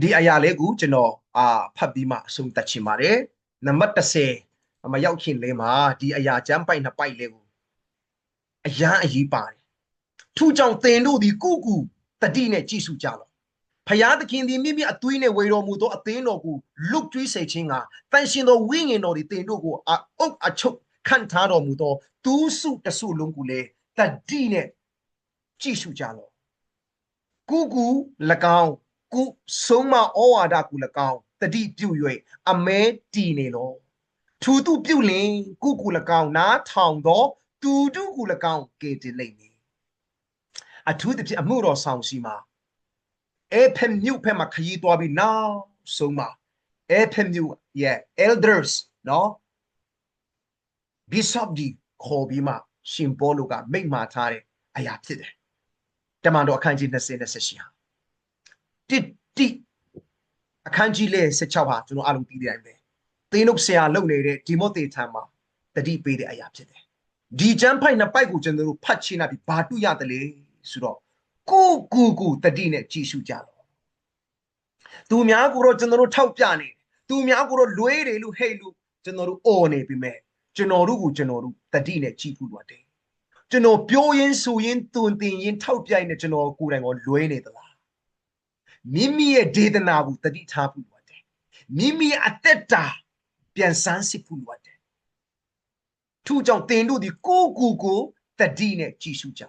ဒီအရာလေးကိုကျွန်တော်အာဖတ်ပြီးမှအဆုံးသတ်ချင်ပါတယ်နံပါတ်30မရောက်ခင်လေးမှာဒီအရာကျမ်းပိုက်နှစ်ပိုက်လေးကိုအရန်အရေးပါတယ်ထူကြောင့်သင်တို့ဒီကုကူတတိနဲ့ကြည်စုကြလောဖယားသခင်သည်မိမိအသွေးနဲ့ဝေတော်မူသောအသင်းတော်ကိုလွတ်ကျွေးစေခြင်းကတန်ရှင်သောဝိညာဉ်တော်သည်တင်တို့ကိုအအုပ်အချုပ်ခံထားတော်မူသောသူစုတစုလုံးကိုလည်းတတိနဲ့ကြည်စုကြလောကုကူ၎င်း ကုဆုံးမဩဝါဒကူ၎င်းတတိပြု၍အမဲတီနေလောသူသူပြုလင်ကုကူ၎င်းနားထောင်သောသူတုကူ၎င်းကေတင်လိမ့်မည်အထူးသဖြင့်အမှုတော်ဆောင်စီမှာအဲဖက်မြုပ်ဖက်မှာခရီးသွားပြီးနောက်ဆုံးမှာအဲဖက်မြုပ်ရဲ့ elders နော် bishop ဒီခေါ်ပြီးမှရှင်ပေါလုကမိန့်မှာထားတဲ့အရာဖြစ်တယ်တမန်တော်အခန်းကြီး20 28ဟာ တိတိအခန်းကြီးလေး16ဟာကျွန်တော်အားလုံးသိတဲ့အတိုင်းပဲသင်းတို့ဆရာလုပ်နေတဲ့ဒီမိုသေထံမှာတတိပေးတဲ့အရာဖြစ်တယ်ဒီကျမ်းဖိုက်နှစ်ပိုက်ကိုကျွန်တော်တို့ဖတ်ချင်းလာပြီးဘာတွေ့ရတယ်လဲဆိုတော့ကိုကူကူတတိနဲ့ကြည်ရှုကြတော့သူများကိုတော့ကျွန်တော်တို့ထောက်ပြနေတယ်သူများကိုတော့လွဲတယ်လို့ဟဲ့လို့ကျွန်တော်တို့အော်နေပြီမဲ့ကျွန်တော်တို့ကိုကျွန်တော်တို့တတိနဲ့ကြည်ဖို့လိုတယ်ကျွန်တော်ပြောရင်းဆိုရင်းတွင်တင်ရင်းထောက်ပြရင်းနဲ့ကျွန်တော်ကိုယ်တိုင်ကလွဲနေသလား မိမိရဲ့ဒေသနာကိုတတိထားဖို့လိုတယ်မိမိရဲ့အသက်တာပြန်ဆန်းစစ်ဖို့လိုတယ်ထို့ကြောင့်တင်တို့ဒီကိုကူကိုတတိနဲ့ကြည်ရှုကြ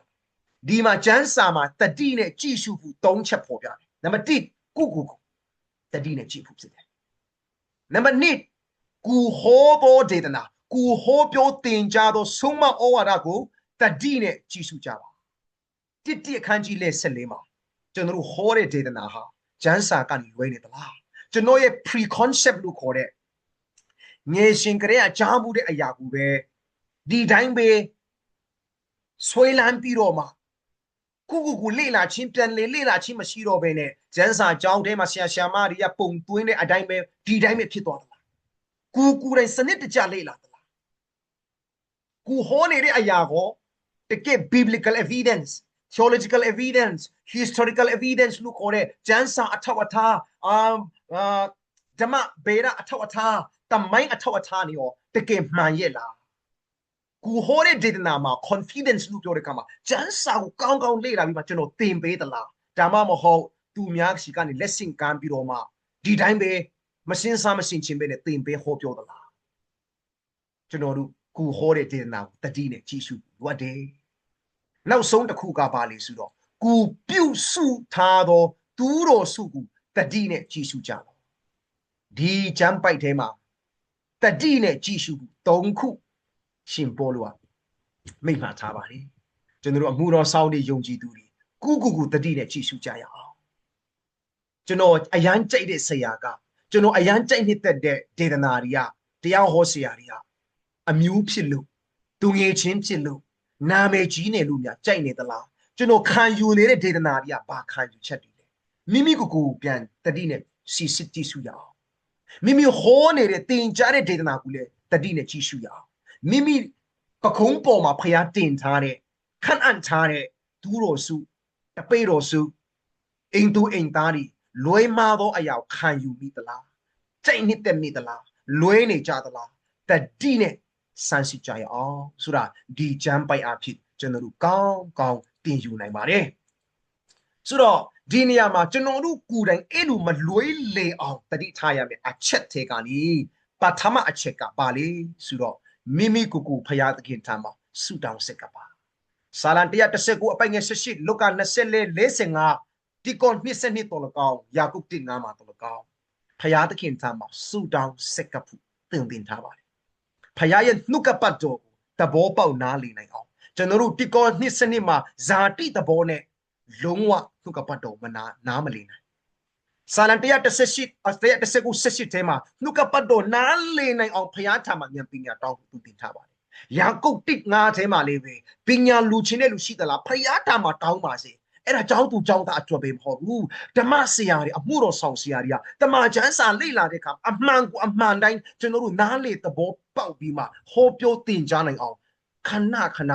ဒီမှာကျမ်းစာမှာတတိနဲ့ကြည်ရှုဖို့၃ချက်ပေါ်ပြတယ်နံပါတ်1ကိုကူကိုတတိနဲ့ကြည်ဖို့ဖြစ်တယ်နံပါတ်2ကူဟောသောဒေသနာကူဟောပြောတင်ကြသောဆုံးမဩဝါဒကိုတတိနဲ့ကြည်ရှုကြပါတစ်တိအခန်းကြီးလေးဆက်လေးမှာ ကျွန်တော်တို့ဟောတဲ့ဒေသနာဟာကျမ်းစာကနေလွဲနေသလားကျွန်တော်ရဲ့ pre concept လို့ခေါ်တဲ့ငယ်ရှင်ကလေးအကြားမှုတဲ့အရာကိုပဲဒီတိုင်းပဲဆွဲလန်းပြီးတော့မှခုခုခုလေ့လာချင်းပြန်လေလေ့လာချင်းမရှိတော့ဘဲနဲ့ကျန်းစာကြောင်းထဲမှာဆရာဆရာမတွေကပုံသွင်းတဲ့အတိုင်းပဲဒီတိုင်းပဲဖြစ်သွားသလားကူကူတိုင်းစနစ်တကျလေ့လာသလားကူဟောနေတဲ့အရာကိုတကယ် biblical evidence theological evidence historical evidence လို့ခေါ်တဲ့ကျမ်းစာအထောက်အထားအာဓမ္မဗေဒအထောက်အထားတမိုင်းအထောက်အထားနေရောတကယ်မှန်ရဲ့လားကိုဟောတဲ့ဒေသနာမှာ confidence လို့ပြောတဲ့အခါမှာကျမ်းစာကိုကောင်းကောင်းလေ့လာပြီးမှကျွန်တော်သင်ပေးသလားဒါမှမဟုတ်သူများရှိကနေ lesson ကမ်းပြီးတော့မှဒီတိုင်းပဲမစင်စားမစင်ချင်းပဲနဲ့သင်ပေးဟောပြောသလားကျွန်တော်တို့ကိုဟောတဲ့ဒေသနာကိုတတိနဲ့ကြည့်ရှုလိုအပ်တယ် နောက်ဆုံးတစ်ခုကပါလေဆိုတော့ကိုပြုစုထားသော သူတော်စုကိုတတိနဲ့ကြည့်ရှုကြတော့ဒီကျမ်းပိုက်ထဲမှာတတိနဲ့ကြည့်ရှုဖို့၃ခုရှင်ပေါလုကမိန့်မှာထားပါတယ်ကျွန်တော်တို့အမှုတော်ဆောင်းနေယုံကြည်သူတွေကုကုကုတတိနဲ့ကြည်ရှုကြရအောင်ကျွန်တော်အရန်ကြိတ်တဲ့ဆရာကကျွန်တော်အရန်ကြိတ်နှစ်သက်တဲ့ဒေသနာတွေကတရားဟောဆရာတွေကအမျိုးဖြစ်လို့သူငယ်ချင်းဖြစ်လို့ နာမည်ကြီးနေလို့များကြိုက်နေသလားကျွန်တော်ခံယူနေတဲ့ဒေသနာတွေကဘာခံယူချက်တွေလဲမိမိကိုယ်ကိုပြန်တတိနဲ့စီစစ်ကြည့်ရှုရအောင်မိမိဟောနေတဲ့တင်ကြားတဲ့ဒေသနာကိုလည်းတတိနဲ့ကြည့်ရှုရအောင်မိမိပခုံးပေါ်မှာဖျားတင်ထားတဲ့ခန့်အပ်ထားတဲ့ဒူးတော်စုတပိတော်စုအိမ်သူအိမ်သားတွေလွဲမှားသောအရာခံယူမိသလားကြိတ်နှစ်သက်မိသလားလွဲနေကြသလားတတိနဲ့ စမ်းစစ်ကြရအောင်ဆိုတာဒီဂျမ်းပိုက်အဖြစ်ကျွန်တော်တို့ကောင်းကောင်းသင်ယူနိုင်ပါတယ်ဆိုတော့ဒီနေရာမှာကျွန်တော်တို့ကိုယ်တိုင်အဲ့လိုမလွဲလေအောင်တတိထားရမယ်အချက်သေးကလေပထမအချက်ကပါလေဆိုတော့မိမိကိုယ်ကိုဖရာသခင်ထံမှာဆုတောင်းဆက်ကပါစာလံ139အပိုင်ငယ်18လုကာ24 45ဒီကွန်နှစ်စနစ်တော်လကောင်းယာကုပ်တင်ငါမှာတော်လကောင်းဖရာသခင်ထံမှာဆုတောင်းဆက်ကဖို့သင်တင်ထားပါတယ် ဖရာရဲ့နှုတ်ကပတ်တော်ကိုသဘောပေါက်နားလည်နိုင်အောင်ကျွန်တော်တို့ဒီကွန်နှစ်စနစ်မှာဇာတိသဘောနဲ့လုံးဝနှုတ်ကပတ်တော်မနာနားမလည်နိုင်စာလံ138အစ139 78ထဲမှာနှုတ်ကပတ်တော်နားလည်နိုင်အောင်ဖရားထံမှာဉာဏ်ပညာတောင်းသူတင်ထားပါတယ်။ယာကုပ်တစ်ငါးထဲမှာလေးပဲပညာလူချင်းတဲ့လူရှိသလားဖရားထံမှာတောင်းပါစေ။ အဲ့ဒါကြောင်းသူကြောင်းသားအတွက်ပဲမဟုတ်ဘူးဓမ္မဆရာတွေအမှုတော်ဆောင်ဆရာတွေကတမန်ကျမ်းစာလေ့လာတဲ့အခါအမှန်ကိုအမှန်တိုင်းကျွန်တော်တို့နားလေသဘောပေါက်ပြီးမှဟောပြောသင်ကြားနိုင်အောင်ခဏခဏ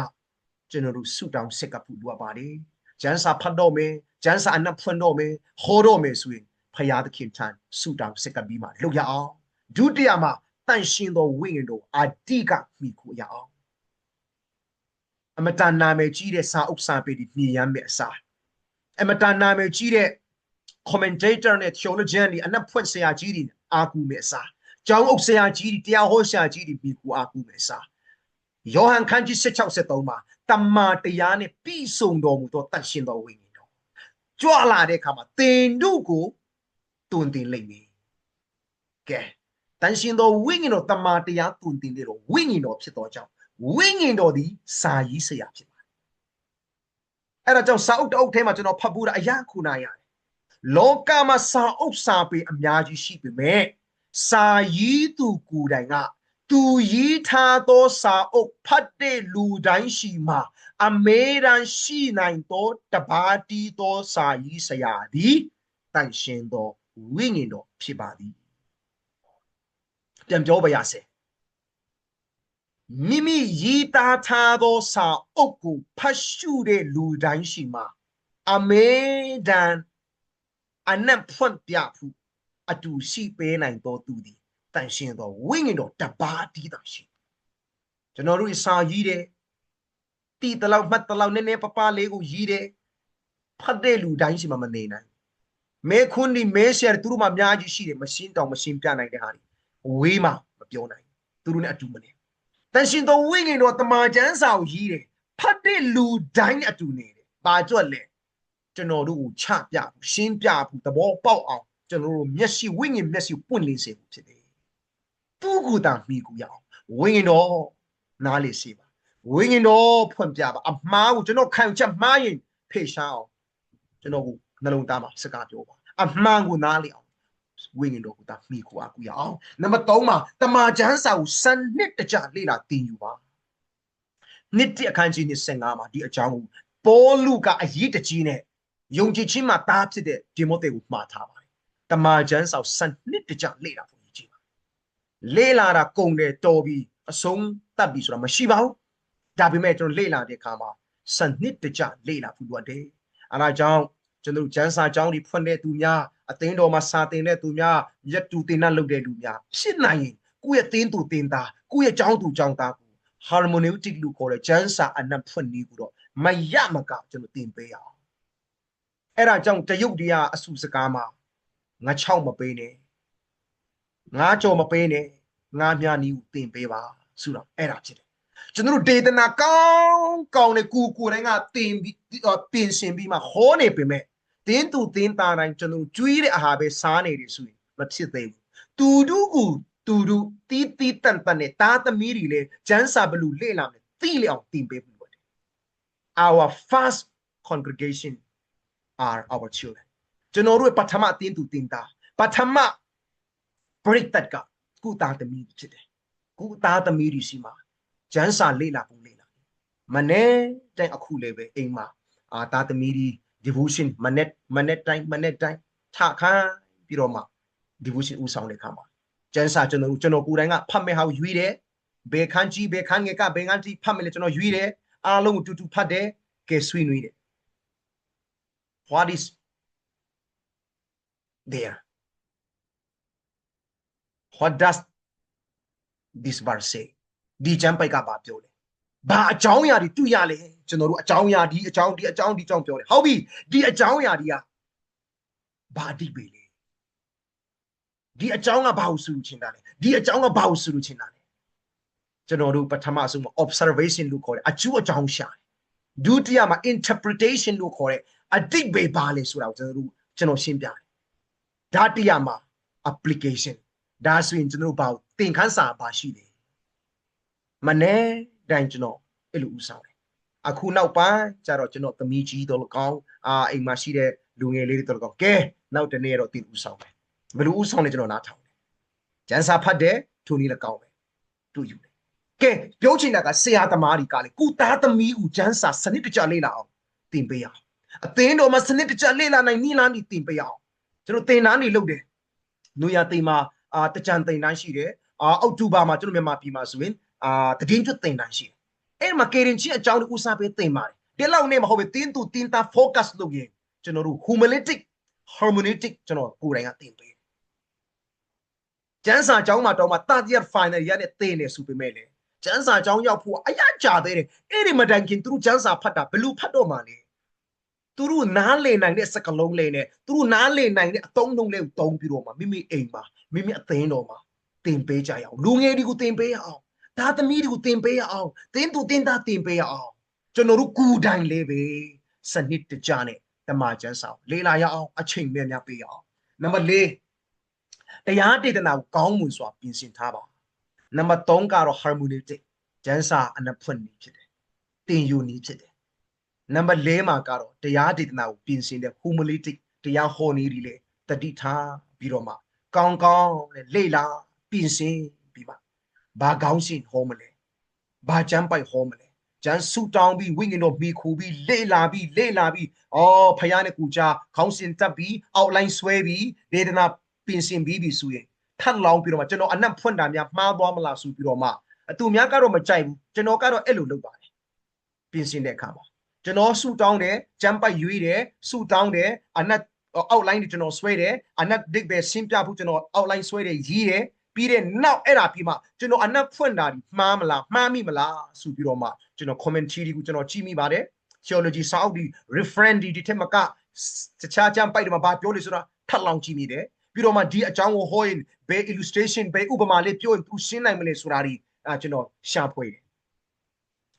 ကျွန်တော်တို့ဆုတောင်းဆက်ကပ်ဖို့လိုပါတယ်ကျမ်းစာဖတ်တော့မယ်ကျမ်းစာအနက်ဖွင့်တော့မယ်ဟောတော့မယ်ဆိုရင်ဖဖရာသခင်ထံဆုတောင်းစကပ်ပြီးမှလုပ်ရအောင်ဒုတိယမှာတန်ရှင်သောဝိညာဉ်တော်အဓိကမိခိုရအောင်အမတန်နာမည်ကြီးတဲ့စာအုပ်စာပေတွေမြင်ရမယ့်အစား အမတန်နာမည်ကြီးတဲ့ commentator နဲ့ theologian တွေအနက်ဖွင့်ဆရာကြီးတွေအာကူမယ့်အစားကျောင်းအုပ်ဆရာကြီးတွေတရားဟောဆရာကြီးတွေမိခိုအာကူမယ့်အစားယောဟန်ခန်းကြီး16:73မှာတမန်တရားနဲ့ပြည့်စုံတော်မူသောတန်ရှင်သောဝိညာဉ်တော်ကြွလာတဲ့အခါမှာသင်တို့ကိုတွင်တင်လိမ့်မယ်ကဲတန်ရှင်သောဝိညာဉ်တော်တမန်တရားတွင်တင်တဲ့တော့ဝိညာဉ်တော်ဖြစ်တော်ကြောင့်ဝိညာဉ်တော်သည်စာရေးဆရာဖြစ်ပါတယ် အဲ့ဒါကြောင့်စာအုပ်တအုပ်ထဲမှာကျွန်တော်ဖတ်ဖို့အရာခုနာရတယ်လောကမှာစာအုပ်စာပေအများကြီးရှိပေမဲ့စာရေးသူကိုယ်တိုင်ကသူရေးထားသောစာအုပ်ဖတ်တဲ့လူတိုင်းရှိမှာအမေရန်ရှိနိုင်သောတပါးတီးသောစာရေးဆရာသည်တန်ရှင်သောဝိညာဉ်တော်ဖြစ်ပါသည်ပြန်ပြောပါရစေ မိမိရေးသားထားသောစာအုပ်ကိုဖတ်ရှုတဲ့လူတိုင်းရှိမှာအမေဒန်အနက်ဖွင့်ပြဖို့အတူရှိပေးနိုင်သောသူသည်တန်ရှင်သောဝိညာဉ်တော်တပါးတီးတာရှိကျွန်တော်တို့စာရေးတယ်တီတလောက်မှတ်တလောက်နည်းနည်းပပလေးကိုရေးတယ်ဖတ်တဲ့လူတိုင်းရှိမှမနေနိုင်မဲခွန်းဒီမဲရှယ်သူတို့မှအများကြီးရှိတယ်မရှင်းတောင်မရှင်းပြနိုင်တဲ့ဟာတွေဝေးမှမပြောနိုင်သူတို့နဲ့အတူမနေ တန်ရှင်သောဝိညာဉ်တော်တမန်ကျမ်းစာကိုရေးတယ်ဖတ်တဲ့လူတိုင်းအတူနေတယ်ဘာကြွက်လဲကျွန်တော်တို့ကိုချပြဖို့ရှင်းပြဖို့သဘောပေါက်အောင်ကျွန်တော်တို့မျက်စိဝိညာဉ်မျက်စိပွင့်လင်းစေဖို့ဖြစ်တယ်သူ့ကိုယ်တိုင်မိကူရအောင်ဝိညာဉ်တော်နားလေစေပါဝိညာဉ်တော်ဖွင့်ပြပါအမှားကိုကျွန်တော်ခံချက်မှားရင်ဖေရှားအောင်ကျွန်တော်ကိုနှလုံးသားမှာစကားပြောပါအမှန်ကိုနားလေ အောင်ဝိညာဉ်တော်ကိုဒါမိကူအကူရအောင်နံပါတ်3မှာတမာချမ်းစာကိုစနစ်တကျလေ့လာသင်ယူပါနှစ်တိအခန်းကြီး25မှာဒီအကြောင်းကိုပေါလုကအရေးတကြီးနဲ့ယုံကြည်ခြင်းမှာတားဖြစ်တဲ့ဒီမိုသေကိုမှားထားပါတယ်တမာချမ်းစာစနစ်တကျလေ့လာဖို့ရည်ကြီးပါလေ့လာတာကုန်တယ်တော်ပြီးအဆုံးတတ်ပြီဆိုတာမရှိပါဘူးဒါပေမဲ့ကျွန်တော်လေ့လာတဲ့အခါမှာစနစ်တကျလေ့လာဖို့လိုတယ်အဲဒါကြောင့်ကျွန်တော်ကျန်းစာကြောင်းတွေဖွင့်တဲ့သူများ အသင်းတော်မှာစာသင်တဲ့သူများရက်တူတင်နှလုပ်တဲ့လူများဖြစ်နိုင်ရင်ကိုယ့်ရဲ့သင်းသူတင်သားကိုယ့်ရဲ့ကျောင်းသူကျောင်းသားကို hermeneutic လို့ခေါ်တဲ့ကျန်းစာအနက်ဖွင့်နည်းကိုတော့မရမကကျွန်တော်တင်ပေးအောင်အဲ့ဒါကြောင့်တရုတ်တရားအစုစကားမှာငါ6မပေးနဲ့ငါကြော်မပေးနဲ့ငါမြနီးကိုတင်ပေးပါဆိုတော့အဲ့ဒါဖြစ်တယ်ကျွန်တော်တို့ဒေသနာကောင်းကောင်းနဲ့ကိုကိုတိုင်းကတင်ပြီးပြင်ဆင်ပြီးမှဟောနေပေမဲ့ တင်းသူတင်းသားတိုင်းကျွန်တော်ကျွေးတဲ့အာဟာပဲစားနေတယ်ဆိုရင်မဖြစ်သေးဘူးတူတူကိုတူတူတီးတီးတန်တန်နဲ့တားသမီးတွေလည်းကျန်းစာဘလူလေ့လာမယ်သိလေအောင်တင်ပေးဖို့လိုတယ် our first congregation are our children ကျွန်တော်တို့ပထမတင်းသူတင်းသားပထမပရိသတ်ကကုသားသမီးဖြစ်တယ်ကုသားသမီးတွေရှိမှာကျန်းစာလေ့လာပုံလေ့လာမနေ့တိုင်အခုလည်းပဲအိမ်မှာအာသားသမီးတွေ devotion မနေ့မနေ့တိုင်းမနေ့တိုင်းထခါပြီးတော့မှ devotion ဦးဆောင်တဲ့ခါမှာကျန်းစာကျွန်တော်ကျွန်တော်ကိုယ်တိုင်ကဖတ်မဲ့ဟာကိုရွေးတယ်ဘယ်ခန်းကြီးဘယ်ခန်းငယ်ကဘယ်ခန်းကြီးဖတ်မယ်လဲကျွန်တော်ရွေးတယ်အားလုံးကိုတူတူဖတ်တယ်ကဲဆွေးနွေးတယ် what is there what does this verse say ဒီကျမ်းပိုက်ကဘာပြောလဲ ဘာအကြောင်းအရာတွေတွေ့ရလဲကျွန်တော်တို့အကြောင်းအရာဒီအကြောင်းဒီအကြောင်းဒီအကြောင်းပြောတယ်ဟုတ်ပြီဒီအကြောင်းအရာတွေကဘာအတိတ်ပဲလဲဒီအကြောင်းကဘာကိုဆိုလို့ချင်တာလဲဒီအကြောင်းကဘာကိုဆိုလို့ချင်တာလဲကျွန်တော်တို့ပထမဆုံး observation လို့ခေါ်တယ်အကျိုးအကြောင်းရှာတယ်ဒုတိယမှာ interpretation လို့ခေါ်တဲ့အတိတ်ပဲဘာလဲဆိုတာကိုကျွန်တော်တို့ကျွန်တော်ရှင်းပြတယ်ဒါတိယမှာ application ဒါဆိုရင်ကျွန်တော်တို့ဘာကိုသင်ခန်းစာဘာရှိလဲမနေ့ တိုင်းကျွန်တော်အဲ့လိုဥဆောင်တယ်အခုနောက်ပိုင်းကျတော့ကျွန်တော်သမီးကြီးတော့ကောင်းအာအိမ်မှာရှိတဲ့လူငယ်လေးတွေတော့ကောင်းကဲနောက်တနေ့တော့တင်ဥဆောင်တယ်ဘယ်လိုဥဆောင်လဲကျွန်တော်နားထောင်တယ်ကျန်းစာဖတ်တယ်ထိုနည်းလည်းကောင်းပဲတူယူတယ်ကဲပြောချင်တာကဆရာသမားတွေကလေကုသားသမီးကိုကျန်းစာစနစ်တကျလေ့လာအောင်သင်ပေးအောင်အသင်းတော်မှာစနစ်တကျလေ့လာနိုင်နီလန်းဒီသင်ပေးအောင်ကျွန်တော်သင်တန်းတွေလုပ်တယ်နူရသိမ်းမှာအာတကြံသင်တန်းရှိတယ်အာအောက်တိုဘာမှာကျွန်တော်မြန်မာပြည်မှာဆိုရင် အာတည်င်းကျွတ်သင်တန်းရှိတယ်အဲ့မှာကေရင်ချင်းအကြောင်းကိုဦးစားပေးသင်ပါတယ်ဒီလောက်နဲ့မဟုတ်ဘူးတင်းသူတင်းသား focus လုပ်ရင်ကျွန်တော်တို့ humilitic hermeneutic ကျွန်တော်ကိုယ်တိုင်ကသင်ပေးကျန်းစာကျောင်းမှာတော့မှ 30th final ရတဲ့သင်နေစုပေမဲ့လေကျန်းစာကျောင်းရောက်ဖို့အရကြာသေးတယ်အဲ့ဒီမတိုင်ခင်သူတို့ကျန်းစာဖတ်တာဘယ်လိုဖတ်တော့မှလဲသူတို့နားလည်နိုင်တဲ့စကားလုံးလေးနဲ့သူတို့နားလည်နိုင်တဲ့အသုံးနှုန်းလေးကိုသုံးပြီးတော့မှမိမိအိမ်မှာမိမိအသင်းတော်မှာသင်ပေးကြရအောင်လူငယ်တွေကိုသင်ပေးရအောင် သားသမီးတွေကိုသင်ပေးရအောင်သင်သူသင်သားသင်ပေးရအောင်ကျွန်တော်တို့ကူတိုင်လေးပဲစနစ်တကျနဲ့တမန်ကျမ်းစာကိုလေ့လာရအောင်အချိန်များများပေးရအောင်နံပါတ်၄တရားဒေသနာကိုကောင်းမွန်စွာပြင်ဆင်ထားပါနံပါတ်3ကတော့ hermeneutic ကျမ်းစာအနဖွင့်နည်းဖြစ်တယ်တင်ယူနည်းဖြစ်တယ်နံပါတ်4မှာကတော့တရားဒေသနာကိုပြင်ဆင်တဲ့ homiletic တရားဟောနည်းတွေလေတတိထားပြီးတော့မှကောင်းကောင်းနဲ့လေ့လာပြင်ဆင်ပြီးပါ ဘာကောင်းရှင်ဟောမလဲဘာကျမ်းပိုက်ဟောမလဲကျမ်းဆူတောင်းပြီးဝိညာဉ်တော်မိခူပြီးလေ့လာပြီးလေ့လာပြီးအော်ဖယားနဲ့ကူချာခေါင်းစဉ်တက်ပြီး outline ဆွဲပြီးဒေသနာပြင်ဆင်ပြီးပြီဆိုရင်ထပ်လောင်းပြီးတော့မှကျွန်တော်အနက်ဖွင့်တာများမှားသွားမလားဆိုပြီးတော့မှအတူများကတော့မကြိုက်ဘူးကျွန်တော်ကတော့အဲ့လိုလုပ်ပါတယ်ပြင်ဆင်တဲ့အခါမှာကျွန်တော်ဆူတောင်းတယ်ကျမ်းပိုက်ရွေးတယ်ဆူတောင်းတယ်အနက် outline တွေကျွန်တော်ဆွဲတယ်အနက် dig ပဲရှင်းပြဖို့ကျွန်တော် outline ဆွဲတယ်ရေးတယ် ပြီးတဲ့နောက်အဲ့ဒါပြီးမှကျွန်တော်အနက်ဖွင့်တာဒီမှားမလားမှားမိမလားဆိုပြီးတော့မှကျွန်တော် commentary ကိုကျွန်တော်ကြည့်မိပါတယ် theology စာအုပ်ဒီ reference ဒီဒီထက်မကတခြားကြမ်းပိုက်တွေမှာဘာပြောလဲဆိုတာထပ်လောင်းကြည့်မိတယ်ပြီးတော့မှဒီအကြောင်းကိုဟောရင်ဘယ် illustration ဘယ်ဥပမာလေးပြောရင်သူရှင်းနိုင်မလဲဆိုတာဒီအဲကျွန်တော်ရှာဖွေတယ်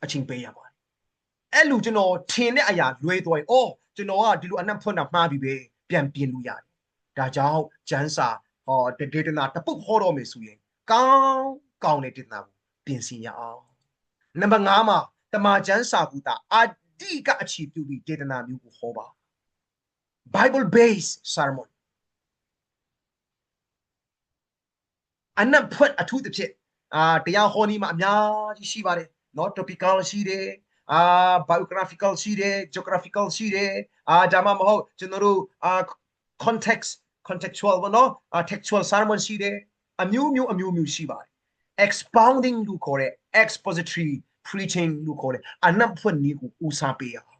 အချင်းပေးရပါတယ်အဲ့လိုကျွန်တော်ထင်တဲ့အရာလွဲသွားရင်အော်ကျွန်တော်ကဒီလိုအနက်ဖွင့်တာမှားပြီပဲပြန်ပြင်လို့ရတယ်ဒါကြောင့်ဂျန်စာ ဟောဒေသနာတပုတ်ဟောတော့မယ်ဆိုရင်ကောင်းကောင်းတဲ့ဒေသနာကိုပြင်ဆင်ရအောင်နံပါတ်5မှာတမချန်းစာကူတာအာတိကအခြေပြုပြီးဒေသနာမျိုးကိုဟောပါ Bible based sermon အနံ့ဖွတ်အထူးသဖြင့်အာတရားဟောနည်းမှာအများကြီးရှိပါတယ်နော် topical ရှိတယ်အာ biographical ရှိတယ် geographical ရှိတယ်အာဒါမှမဟုတ်ကျွန်တော်တို့အာ context contextual ဘောနော် textual sermon ရှိတယ်အမျိုးမျိုးအမျိုးမျိုးရှိပါတယ် expounding လို့ခေါ်တဲ့ expository preaching လို့ခေါ်တဲ့အနက်ဖွင့်နည်းကိုဦးစားပေးရအောင်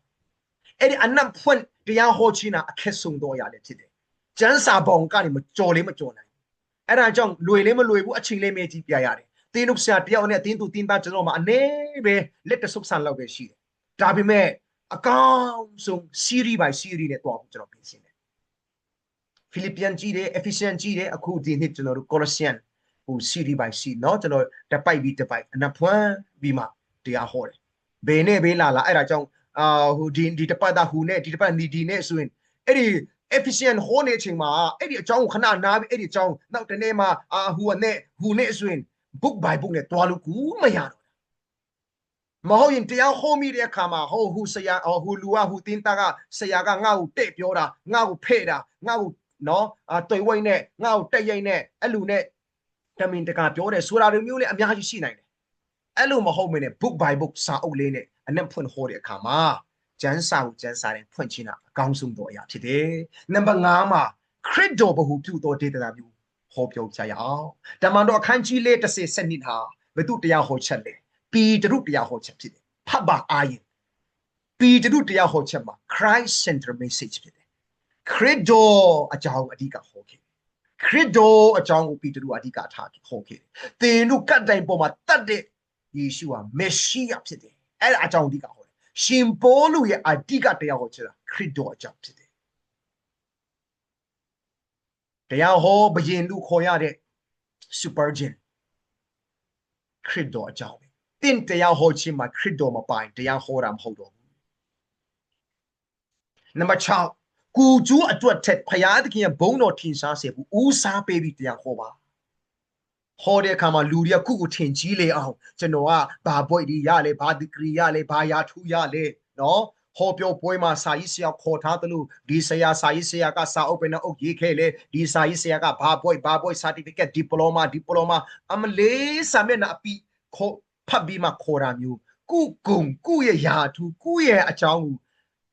အဲ့ဒီအနက်ဖွင့်တရားဟောခြင်းတာအခက်ဆုံးတော့ရတယ်ဖြစ်တယ်ကျမ်းစာပုံကနေမကြော်လေးမကြော်နိုင်အဲ့ဒါကြောင့်လွေလေးမလွေဘူးအချိန်လေးမဲကြီးပြရတယ်တင်းတို့ဆရာတယောက်နဲ့တင်းသူတင်းသားကျွန်တော်မှအနေပဲလက်တဆုပ်ဆန်လောက်ပဲရှိတယ်ဒါပေမဲ့အကောင်းဆုံး series by series နဲ့တွားဖို့ကျွန်တော်ပြင်ဆင်တယ် Philippian ကြည့်တယ် Ephesians ကြည့်တယ်အခုဒီနှစ်ကျွန်တော်တို့ Colossian ဟို series by series เนาะကျွန်တော်တပိုက်ပြီးတပိုက်အနဖွမ်းပြီးမှတရားဟောတယ်ဘယ်နဲ့ဘေးလာလာအဲ့ဒါကြောင့်အာဟိုဒီဒီတပတ်တာဟူနဲ့ဒီတပတ်ဒီဒီနဲ့ဆိုရင်အဲ့ဒီ efficient ဟောနေချိန်မှာအဲ့ဒီအကြောင်းကိုခဏနားပြီးအဲ့ဒီအကြောင်းနောက်တနေ့မှာအာဟူနဲ့ဟူနဲ့ဆိုရင် book by book နဲ့တွားလို့ကူမရတော့မဟုတ်ရင်တရားဟောမိတဲ့အခါမှာဟိုဟူဆရာဟိုလူကဟူတင်းတာကဆရာကငါ့ကိုတဲ့ပြောတာငါ့ကိုဖဲ့တာငါ့ကို နော်အတွေ့ဝိုင်းနဲ့ငါ့ကိုတက်ရိုက်နဲ့အဲ့လူနဲ့တမင်တကာပြောတယ်ဆိုတာတွေမျိုးလည်းအများကြီးရှိနိုင်တယ်အဲ့လိုမဟုတ်မင်းနဲ့ book by book စာအုပ်လေးနဲ့အနက်ဖွင့်ဟောတဲ့အခါမှာကျမ်းစာကိုကျမ်းစာနဲ့ဖွင့်ခြင်းတာအကောင်းဆုံးသောအရာဖြစ်တယ်နံပါတ်5မှာခရစ်တော်ဘဟုပြုသောဒေသနာမျိုးဟောပြောကြရအောင်တမန်တော်အခန်းကြီးလေး30စနစ်ဟာဘယ်သူတရားဟောချက်လဲပီတရုတရားဟောချက်ဖြစ်တယ်ဖတ်ပါအာရင်ပီတရုတရားဟောချက်မှာ Christ center message ဖြစ်တယ် ခရစ်တော်အကြောင်းအဓိကဟောခဲ့ခရစ်တော်အကြောင်းကိုပီတရုအဓိကထားဟောခဲ့သင်တို့ကတ်တိုင်ပေါ်မှာတတ်တဲ့ယေရှုဟာမက်ရှိယဖြစ်တယ်အဲ့ဒါအကြောင်းအဓိကဟောတယ်ရှင်ပေါလုရဲ့အဓိကတရားဟောချက်ကခရစ်တော်အကြောင်းဖြစ်တယ်တရားဟောဘယင်လူခေါ်ရတဲ့ supergen ခရစ်တော်အကြောင်းပဲတင့်တရားဟောခြင်းမှာခရစ်တော်မပိုင်တရားဟောတာမဟုတ်တော့ဘူးနံပါတ်6 ကူကျူးအတွက်ထက်ဖရာသခင်ရဲ့ဘုန်းတော်ထင်ရှားစေဘူးဦးစားပေးပြီးတရားဟောပါဟောတဲ့အခါမှာလူတွေကခုကိုထင်ကြီးလေအောင်ကျွန်တော်ကဘာဘွိတ်ဒီရလဲဘာဒီဂရီရလဲဘာယာထူးရလဲနော်ဟောပြောပွဲမှာစာရေးဆရာခေါ်ထားတယ်လို့ဒီဆရာစာရေးဆရာကစာအုပ်ပဲနဲ့အုပ်ရေးခဲ့လေဒီစာရေးဆရာကဘာဘွိတ်ဘာဘွိတ် certificate diploma diploma အမလေးစာမျက်နှာအပိခေါ်ဖတ်ပြီးမှခေါ်တာမျိုးကုကုံကုရဲ့ယာထူးကုရဲ့အကြောင်းကို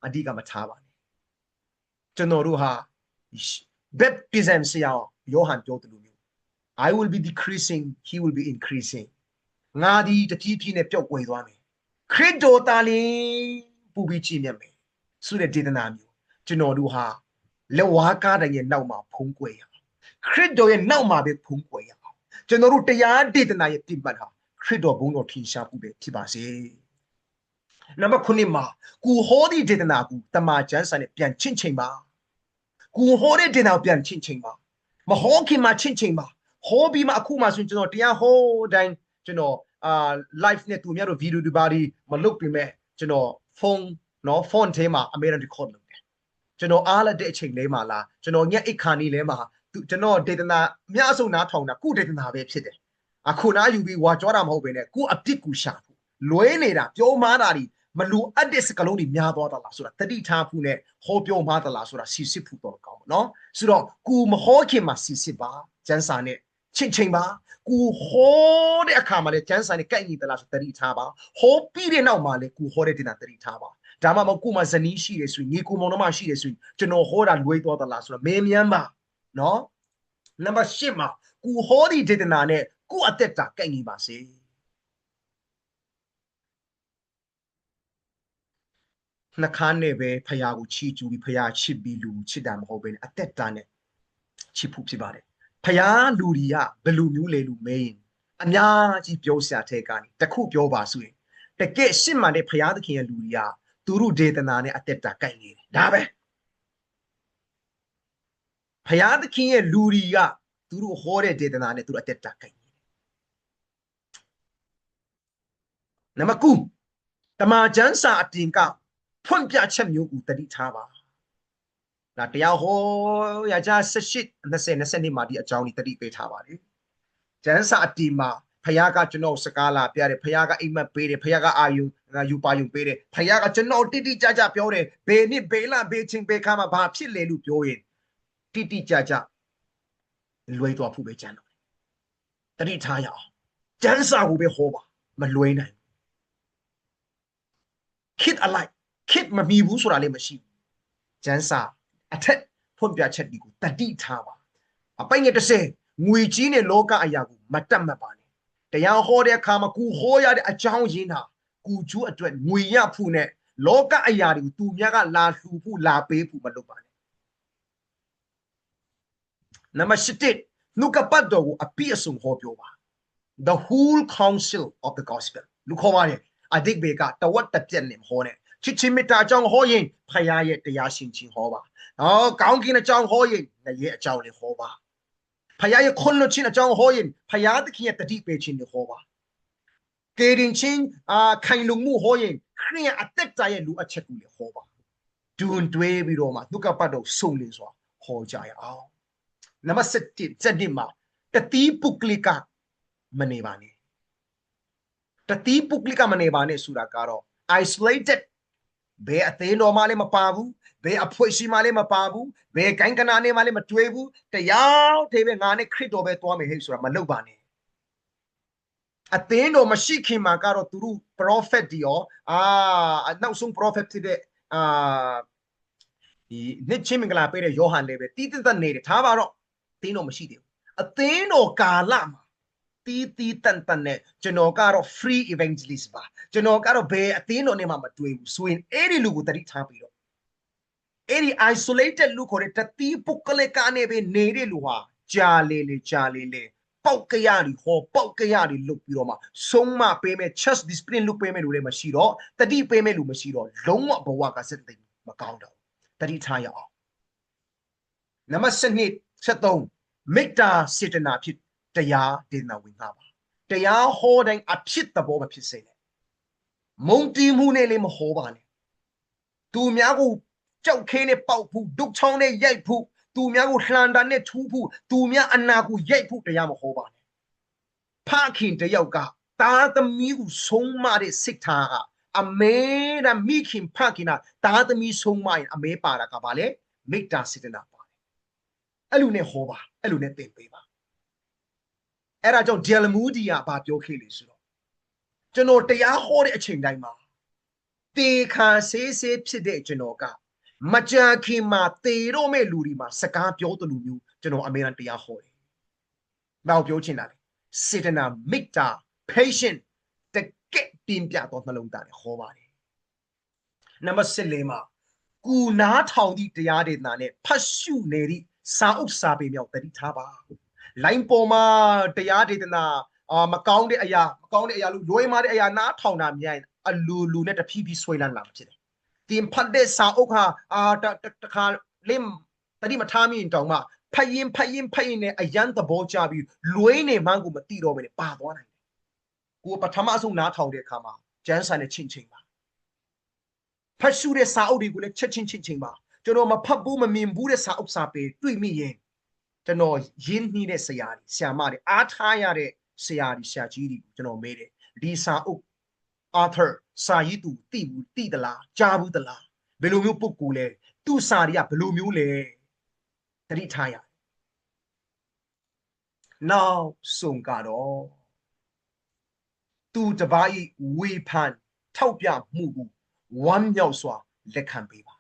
အဓိကမထားပါနဲ့ ကျွန်တော်တို့ဟာ baptism ဆရာယောဟန်ပြောတယ်လို့မျိုး I will be decreasing he will be increasing ငါဒီတတိပြည့်နဲ့ပျောက်ကွယ်သွားမယ်ခရစ်တော်သားလင်ပူပြီးကြည်မြတ်မယ်ဆိုတဲ့ဒေသနာမျိုးကျွန်တော်တို့ဟာလက်ဝါးကားတိုင်းရဲ့နောက်မှာဖုံးကွယ်ရအောင်ခရစ်တော်ရဲ့နောက်မှာပဲဖုံးကွယ်ရအောင်ကျွန်တော်တို့တရားဒေသနာရဲ့ပြစ်မှတ်ဟာခရစ်တော်ဘုန်းတော်ထင်ရှားမှုပဲဖြစ်ပါစေ နံပါတ်9မှာကူဟောဒီဒေသနာကူတမန်ကျမ်းစာနဲ့ပြန်ချင့်ချိန်ပါကူဟောတဲ့ဒေသနာကိုပြန်ချင့်ချိန်ပါမဟောခင်မှာချင့်ချိန်ပါဟောပြီးမှအခုမှဆိုရင်ကျွန်တော်တရားဟောတိုင်းကျွန်တော်အာ live နဲ့သူများတို့ video တွေပါဒီမလုပ်ပြင်မဲ့ကျွန်တော်ဖုန်းနော်ဖုန်းထဲမှာ American record လုပ်တယ်ကျွန်တော်အားလက်တဲ့အချိန်လေးမှာလားကျွန်တော်ညက်အိတ်ခါနီလဲမှာသူကျွန်တော်ဒေသနာအများဆုံးနားထောင်တာကုဒေသနာပဲဖြစ်တယ်အခုနားယူပြီးဝါကြောတာမဟုတ်ပဲနဲ့ကိုအပြစ်ကူရှာဖို့လွဲနေတာပြောမားတာဒီ မလူအပ်တဲ့စကလုံးတွေများသွားတာလားဆိုတာတတိထားဖို့နဲ့ဟောပြောမားတာလားဆိုတာစီစစ်ဖို့တော့ကောင်းပါနော်ဆိုတော့ကူမဟောခင်မှာစီစစ်ပါကျန်းစာနဲ့ချင့်ချိန်ပါကူဟောတဲ့အခါမှာလည်းကျန်းစာနဲ့ကြိုက်ညီသလားဆိုတတိထားပါဟောပြီးတဲ့နောက်မှာလည်းကူဟောတဲ့တင်တာတတိထားပါဒါမှမဟုတ်ကိုမှဇနီးရှိတယ်ဆိုရင်ညီကိုမောင်နှမရှိတယ်ဆိုရင်ကျွန်တော်ဟောတာလွဲသွားသလားဆိုတော့မင်းမြန်းပါနော်နံပါတ်၈မှာကူဟောဒီဒေသနာနဲ့ကိုအသက်တာကြိုက်ညီပါစေ နှခမ်းနဲ့ပဲဖယားကိုချီကျူပြီးဖယားချစ်ပြီးလူချစ်တာမဟုတ်ဘဲနဲ့အသက်တာနဲ့ချစ်ဖို့ဖြစ်ပါတယ်ဖယားလူတွေကဘယ်လိုမျိုးလဲလူမဲရင်အများကြီးပြောစရာထဲကနေတခုပြောပါဆိုရင်တကယ်ရှစ်မှန်တဲ့ဖယားသခင်ရဲ့လူတွေကသူတို့ဒေသနာနဲ့အသက်တာကြိုက်နေတယ်ဒါပဲဖယားသခင်ရဲ့လူတွေကသူတို့ဟောတဲ့ဒေသနာနဲ့သူတို့အသက်တာကြိုက်နေတယ်နံပါတ်9တမန်ကျမ်းစာအတင်က ဖွင့်ပြချက်မျိုးကိုတတိထားပါဒါတရားဟောရကြ18 20 20မှာဒီအကြောင်းကြီးတတိပေးထားပါလေကျမ်းစာအတင်မှာဖခင်ကကျွန်တော်စကားလာပြတယ်ဖခင်ကအိမ်မက်ပေးတယ်ဖခင်ကအာယုယူပါယုပေးတယ်ဖခင်ကကျွန်တော်တိတိကျကျပြောတယ်ဘေနှစ်ဘေလဘေချင်းဘေခါမှာဘာဖြစ်လဲလို့ပြောရင်တိတိကျကျလွယ်သွားဖို့ပဲကြံတော့တတိထားရအောင်ကျမ်းစာကိုပဲဟောပါမလွယ်နိုင်ခစ်အလိုက် ခစ်မမီဘူးဆိုတာလည်းမရှိဘူးကျမ်းစာအထက်ဖွင့်ပြချက်ဒီကိုတတိထားပါအပိုင်ငယ်30ငွေကြီးနဲ့လောကအရာကိုမတတ်မှတ်ပါနဲ့တရားဟောတဲ့အခါမှာကူဟောရတဲ့အကြောင်းရင်းဟာကူကျိုးအတွက်ငွေရဖို့နဲ့လောကအရာတွေကိုသူများကလာလှူဖို့လာပေးဖို့မလုပ်ပါနဲ့နံပါတ်7နှုတ်ကပတ်တော်ကိုအပြည့်အစုံဟောပြောပါ the whole counsel of the gospel လူခေါ်ပါတယ်အဒိတ်ဘေကတဝတ်တပြက်နဲ့ဟောတဲ့ ချစ်ချင်းမေတ္တာအကြောင်းဟောရင်ဖခင်ရဲ့တရားရှင်ချင်းဟောပါ။ဟောကောင်းကင်အကြောင်းဟောရင်ငရဲအကြောင်းလည်းဟောပါ။ဖခင်ရဲ့ခွန်လွတ်ခြင်းအကြောင်းဟောရင်ဖခင်သခင်ရဲ့တတိပေးခြင်းလည်းဟောပါ။ကေရင်ချင်းအာခိုင်လုံမှုဟောရင်ခရစ်ရဲ့အသက်တာရဲ့လူအချက်ကိုလည်းဟောပါ။ဒွန်တွဲပြီးတော့မှဒုက္ကပတ်တော်စုံလင်စွာဟောကြရအောင်။နံပါတ်7စက်ဒီမှာတတိပုဂ္ဂလိကမနေပါနဲ့။တတိပုဂ္ဂလိကမနေပါနဲ့ဆိုတာကတော့ isolated ဘယ်အသေးတော်မှလည်းမပါဘူးဘယ်အဖွဲ့ရှိမှလည်းမပါဘူးဘယ်ကိုင်းကနာနဲ့မှလည်းမတွေ့ဘူးတရားတည်းပဲငါနဲ့ခရစ်တော်ပဲသွားမယ်ဟဲ့ဆိုတာမလုပ်ပါနဲ့အသင်းတော်မရှိခင်မှာကတော့သူတို့ prophet ဒီရောအာနောက်ဆုံး prophet ဖြစ်တဲ့အာဒီနှစ်ချင်းမင်္ဂလာပေးတဲ့ယောဟန်လည်းပဲတီးတသက်နေတယ်ထားပါတော့အသင်းတော်မရှိသေးဘူးအသင်းတော်ကာလမှာ တီးတီးတန်တန်နဲ့ကျွန်တော်ကတော့ free evangelist ပါကျွန်တော်ကတော့ဘယ်အသင်းတော်နဲ့မှမတွေ့ဘူးဆိုရင်အဲ့ဒီလူကိုတတိထားပြီးတော့အဲ့ဒီ isolated လူခေါ်တဲ့တတိပုဂ္ဂလိကနေပဲနေတဲ့လူဟာကြာလေလေကြာလေလေပေါက်ကရတွေဟောပေါက်ကရတွေလုတ်ပြီးတော့မှဆုံးမပေးမဲ့ chest discipline လုတ်ပေးမဲ့လူလည်းမရှိတော့တတိပေးမဲ့လူမရှိတော့လုံးဝဘဝကစစ်သိမ်းမကောင်းတော့တတိထားရအောင်နံပါတ်7 73မေတ္တာစေတနာဖြစ် တရားဒေသနာဝင်ပါပါတရားဟောတိုင်းအဖြစ်သဘောမဖြစ်စေနဲ့မုံတီးမှုနဲ့လည်းမဟောပါနဲ့သူများကိုကြောက်ခဲနဲ့ပေါက်ဖို့ဒုတ်ချောင်းနဲ့ရိုက်ဖို့သူများကိုလှန်တာနဲ့ထူးဖို့သူများအနာကိုရိုက်ဖို့တရားမဟောပါနဲ့ဖခင်တယောက်ကသားသမီးကိုဆုံးမတဲ့စိတ်ထားကအမေရမိခင်ဖခင်နာသားသမီးဆုံးမရင်အမေပါတာကဘာလဲမေတ္တာစေတနာပါတယ်အဲ့လိုနဲ့ဟောပါအဲ့လိုနဲ့သင်ပေးပါ အဲ့ဒါကြောင့်ဒီယလမူဒီကဘာပြောခဲ့လေဆိုတော့ကျွန်တော်တရားဟောတဲ့အချိန်တိုင်းမှာတေခါဆေးဆေးဖြစ်တဲ့ကျွန်တော်ကမကြာခင်မှာတေတော့မဲ့လူတွေမှာစကားပြောတဲ့လူမျိုးကျွန်တော်အမေရိကန်တရားဟောတယ်။နောက်ပြောချင်တာလေစေတနာမေတ္တာ patient တကက်ပြင်းပြတော့နှလုံးသားနဲ့ဟောပါတယ်။နံပါတ်7လေးမှာကူနားထောင်သည့်တရားဒေသနာနဲ့ဖတ်ရှုနေသည့်စာအုပ်စာပေမြောက်တတိထားပါ လိုင်းပေါ်မှာတရားဒေသနာအာမကောင်းတဲ့အရာမကောင်းတဲ့အရာလို့လွဲမှားတဲ့အရာနားထောင်တာမြိုင်အလူလူနဲ့တဖြည်းဖြည်းဆွဲလန်းလာမှာဖြစ်တယ်တင်ဖတ်တဲ့စာအုပ်ဟာအာတခါလင်းတတိမထားမိရင်တောင်မှဖတ်ရင်ဖတ်ရင်ဖတ်ရင်နဲ့အရန်သဘောကျပြီးလွဲနေမှန်းကိုမသိတော့ဘဲနဲ့ပါသွားနိုင်တယ်ကိုပထမအဆုံးနားထောင်တဲ့အခါမှာကျန်းဆန်တဲ့ချင်းချင်းပါဖတ်ရှုတဲ့စာအုပ်တွေကိုလည်းချက်ချင်းချင်းချင်းပါကျွန်တော်မဖတ်ဘူးမမြင်ဘူးတဲ့စာအုပ်စာပေတွေ့မိရင် ကျွန်တော်ရင်းနှီးတဲ့ဆရာကြီးဆရာမတွေအားထားရတဲ့ဆရာကြီးဆရာကြီးတွေကိုကျွန်တော်မေးတယ်ဒီစာအုပ် Arthur စာရေးသူတိဘူးတိသလားကြားဘူးသလားဘယ်လိုမျိုးပုဂ္ဂိုလ်လဲသူ့စာတွေကဘယ်လိုမျိုးလဲသတိထားရတယ်နောက်ဆုံးကတော့သူတပားဤဝေဖန်ထောက်ပြမှုကိုဝမ်းမြောက်စွာလက်ခံပေးပါ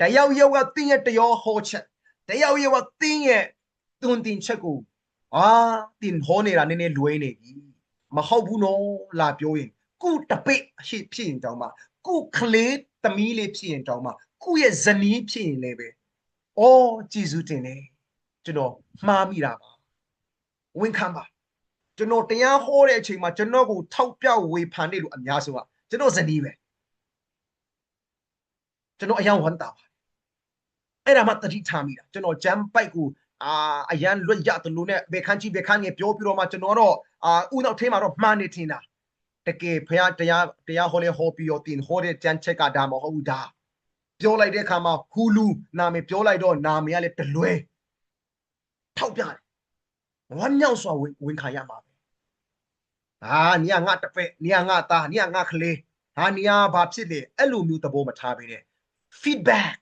တယောက်ယောက်ကတင်းရဲ့တရောဟောချက် တယောက်ယောက်ကတင်းရဲ့တွင်တင်ချက်ကိုအာတင်ဟောနေတာနည်းနည်းလွဲနေပြီမဟုတ်ဘူးနော်လာပြောရင်ကုတပိတ်အရှိဖြစ်ရင်တောင်မှကုကလေးသမီးလေးဖြစ်ရင်တောင်မှကုရဲ့ဇနီးဖြစ်ရင်လည်းပဲအော်ကြည်စုတင်တယ်ကျွန်တော်မှားမိတာပါဝန်ခံပါကျွန်တော်တရားဟောတဲ့အချိန်မှာကျွန်တော်ကိုထောက်ပြဝေဖန်နေလို့အများဆုံးကကျွန်တော်ဇနီးပဲကျွန်တော်အယောင်ဝမ်းတာပါ အဲ့ဒါမှတတိထားမိတာကျွန်တော်ဂျမ်ပိုက်ကိုအာအရန်လွတ်ရတယ်လို့ ਨੇ ဘယ်ခန်းကြီးဘယ်ခန်းငယ်ပြောပြီးတော့မှကျွန်တော်တော့အာဥနောက်ထဲမှာတော့မှန်နေထင်တာတကယ်ဖះတရားတရားဟောလေဟောပြီးတော့တင်ဟောတဲ့ကြမ်းချက်ကဒါမဟုတ်ဘူးဒါပြောလိုက်တဲ့အခါမှာဟူလူနာမည်ပြောလိုက်တော့နာမည်ကလည်းတလွဲထောက်ပြတယ်ဝမ်းမြောက်စွာဝင်ခံရမှာပဲဟာနီကငါတပည့်နီကငါသားနီကငါကလေးဟာနီကဘာဖြစ်လဲအဲ့လိုမျိုးသဘောမထားပေးနဲ့ feedback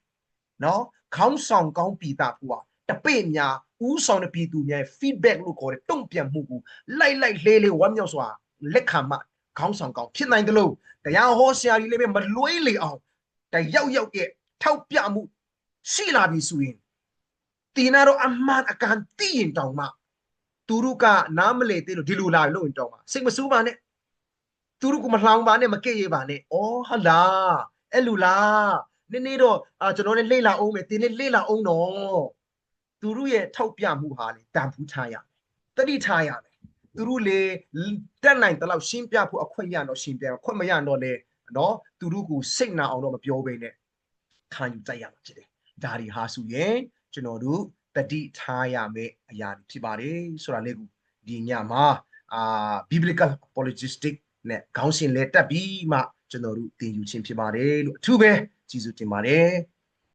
နော် ခေါင်းဆောင်ကောင်းပြည်သားဖို့ကတပည့်များဥဆောင်တဲ့ပြည်သူများ feedback လို့ခေါ်တဲ့တုံ့ပြန်မှုကိုလိုက်လိုက်လေးလေးဝမ်းမြောက်စွာလက်ခံမှခေါင်းဆောင်ကောင်းဖြစ်နိုင်တယ်လို့တရားဟောဆရာကြီးလေးပဲမလွှဲလေအောင်တယောက်ယောက်ရဲ့ထောက်ပြမှုရှိလာပြီဆိုရင်တင်နာတော့အမှန်အကန်သိရင်တောင်မှသူတို့ကနားမလေသေးလို့ဒီလိုလာလို့ရင်တောင်မှစိတ်မဆူးပါနဲ့သူတို့ကမလှောင်ပါနဲ့မကဲ့ရပါနဲ့ဩဟာလာအဲ့လိုလား နည်းနည်းတော့အာကျွန်တော်လည်းလေ့လာအောင်မယ်တင်းလည်းလေ့လာအောင်တော့သူတို့ရဲ့ထောက်ပြမှုဟာလေတန်ဖူးထားရမယ်တတိထားရမယ်သူတို့လေတက်နိုင်တလောက်ရှင်းပြဖို့အခွင့်ရတော့ရှင်းပြခွင့်မရတော့လေနော်သူတို့ကိုစိတ်နာအောင်တော့မပြောဘဲနဲ့ခံယူကြရမှာဖြစ်တယ်ဒါဒီဟာဆိုရင်ကျွန်တော်တို့တတိထားရမယ့်အရာတွေဖြစ်ပါတယ်ဆိုတာလေးကိုဒီညမှာအာ biblical apologetic နဲ့ခေါင်းစဉ်လဲတက်ပြီးမှကျွန်တော်တို့သင်ယူခြင်းဖြစ်ပါတယ်လို့အထူးပဲ ကျေးဇူးတင်ပါတယ်